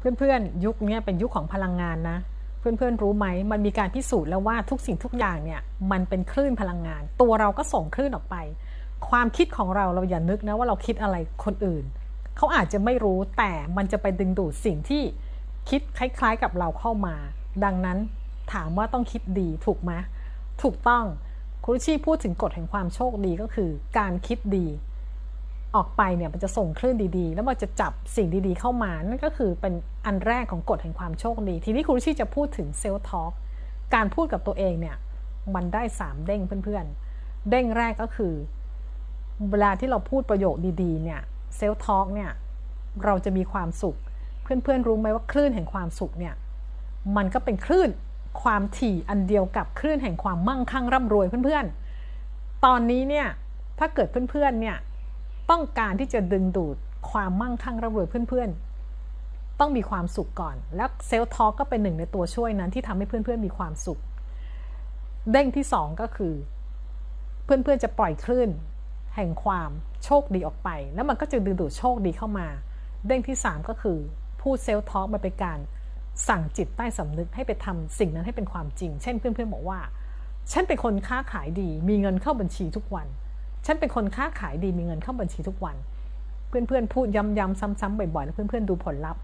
เพื่อนๆ ยุคนี้เป็นยุคของพลังงานนะ เพื่อนๆ รู้ไหม มันมีการพิสูจน์แล้วว่าทุกสิ่งทุกอย่างเนี่ย มันเป็นคลื่นพลังงาน ตัวเราก็ส่งคลื่นออกไป ความคิดของเราเราอย่านึกนะว่าเราคิดอะไรคนอื่น เขาอาจจะไม่รู้แต่มันจะไปดึงดูดสิ่งที่คิดคล้ายๆกับเราเข้ามา ดังนั้นถามว่าต้องคิดดีถูกไหมถูกต้องครูชีพูดถึงกฎแห่งความโชคดีก็คือ การคิดดี ออกไปเนี่ยมันจะส่งคลื่นดีๆ แล้วมันจะจับสิ่งดีๆเข้ามา นั่นก็คือเป็นอันแรกของกฎแห่งความโชคดี ทีนี้ครูชี่จะพูดถึงเซลล์ทอล์กการพูดกับตัวเองเนี่ยมันได้ 3 เด้งเพื่อนๆ เด้งแรกก็คือ เวลาที่เราพูดประโยคดีๆเนี่ยเซลล์ทอล์กเนี่ยเราจะมีความสุข เพื่อนๆรู้ไหมว่าคลื่นแห่งความสุขเนี่ยมันก็เป็นคลื่นความถี่อันเดียวกับคลื่นแห่งความมั่งคั่งร่ำรวยเพื่อนๆ ตอนนี้เนี่ยถ้าเกิดเพื่อนๆเนี่ย ต้องการที่จะดึงดูดความมั่งคั่งร่ำรวยเพื่อนๆ ต้องมีความสุขก่อน แล้วเซลล์ทอกก็เป็นหนึ่งในตัวช่วยนั้นที่ทำให้เพื่อนๆมีความสุข เด้งที่ 2 ก็คือ เพื่อนๆจะปล่อยคลื่น แห่งความโชคดีออกไป แล้วมันก็จะดึงดูดโชคดีเข้ามา เด้งที่ 3 ก็คือพูดเซลล์ทอกมาเป็นการสั่งจิตใต้สำนึกให้ไปทำสิ่งนั้นให้เป็นความจริง เช่นเพื่อนๆบอกว่า ฉันเป็นคนค้าขายดี มีเงินเข้าบัญชีทุกวัน ฉันเป็นคนค้าขายดีมีเงินเข้าบัญชีทุกวัน เพื่อนๆพูดย้ำๆซ้ำๆบ่อยๆแล้วเพื่อนๆดูผลลัพธ์